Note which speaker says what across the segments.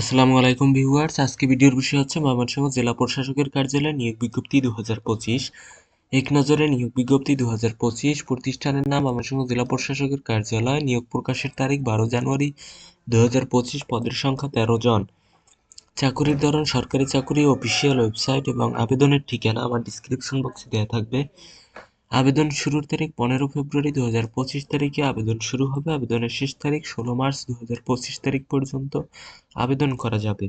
Speaker 1: আসসালামু আলাইকুম ভিউয়ার্স, আজকে ভিডিওর বিষয় হচ্ছে ময়মনসিংহ জেলা প্রশাসকের কার্যালয়ে নিয়োগ বিজ্ঞপ্তি দু এক নজরে নিয়োগ বিজ্ঞপ্তি দু হাজার পঁচিশ প্রতিষ্ঠানের নাম ময়মনসিংহ জেলা প্রশাসকের কার্যালয়, নিয়োগ প্রকাশের তারিখ বারো জানুয়ারি দু হাজার পঁচিশ, পদের সংখ্যা তেরো জন। চাকুরির ধরন সরকারি চাকুরি, অফিসিয়াল ওয়েবসাইট এবং আবেদনের ঠিকানা আমার ডিসক্রিপশন বক্সে দেওয়া থাকবে। আবেদন শুরুর তারিখ পনেরো ফেব্রুয়ারি দু হাজার পঁচিশ তারিখে। আবেদন শুরু হবে আবেদনের শেষ তারিখ ষোলো মার্চ দু হাজার পঁচিশ তারিখ পর্যন্ত আবেদন করা যাবে।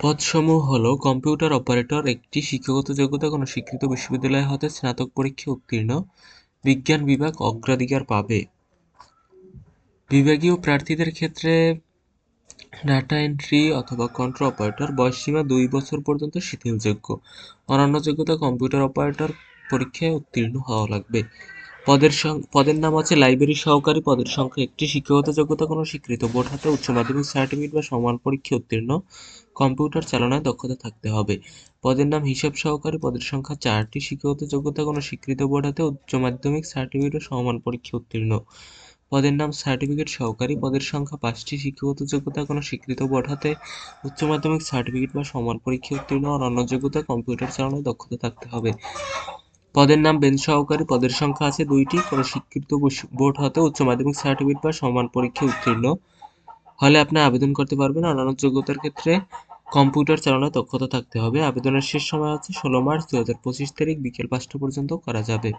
Speaker 1: পদসমূহ হলো, কম্পিউটার অপারেটর একটি, শিক্ষাগত যোগ্যতা কোনো স্বীকৃত বিশ্ববিদ্যালয় হতে স্নাতক পরীক্ষা উত্তীর্ণ, বিজ্ঞান বিভাগ অগ্রাধিকার পাবে। বিভাগীয় প্রার্থীদের ক্ষেত্রে ডাটা এন্ট্রি অথবা কন্ট্রোল অপারেটর বয়সসীমা দুই বছর পর্যন্ত শিথিলযোগ্য। অন্যান্য যোগ্যতা কম্পিউটার অপারেটর পরীক্ষায় উত্তীর্ণ হওয়া লাগবে। পদের পদের নাম আছে লাইব্রেরি সহকারী। পদের সংখ্যা একটি। শিক্ষাগত যোগ্যতা কোনো স্বীকৃত বোর্ড হাতে উচ্চ মাধ্যমিক সার্টিফিকেট বা সমান পরীক্ষা উত্তীর্ণ। কম্পিউটার চালনায় দক্ষতা থাকতে হবে। পদের নাম হিসাব সহকারী। পদের সংখ্যা চারটি। শিক্ষাগত যোগ্যতা কোনো স্বীকৃত বোর্ড হাতে উচ্চ মাধ্যমিক সার্টিফিকেট বা সমান পরীক্ষা উত্তীর্ণ। পদের নাম সার্টিফিকেট সহকারী। পদের সংখ্যা পাঁচটি। শিক্ষাগত যোগ্যতা কোনো স্বীকৃত বোর্ড হাতে উচ্চ মাধ্যমিক সার্টিফিকেট বা সমান পরীক্ষা উত্তীর্ণ অন্য যোগ্যতা কম্পিউটার চালানোর দক্ষতা থাকতে হবে। পদের নাম বেঞ্চ সহকারী। পদের সংখ্যা আছে দুইটি। কোনো স্বীকৃত বোর্ড হতে উচ্চ মাধ্যমিক সার্টিফিকেট বা সমান পরীক্ষা উত্তীর্ণ হলে আপনি আবেদন করতে পারবেন। অন্যান্য যোগ্যতার ক্ষেত্রে কম্পিউটার চালানোর দক্ষতা থাকতে হবে। আবেদনের শেষ সময় হচ্ছে ষোলো মার্চ দু হাজার পঁচিশ তারিখ। বিকেল পাঁচটা পর্যন্ত করা যাবে।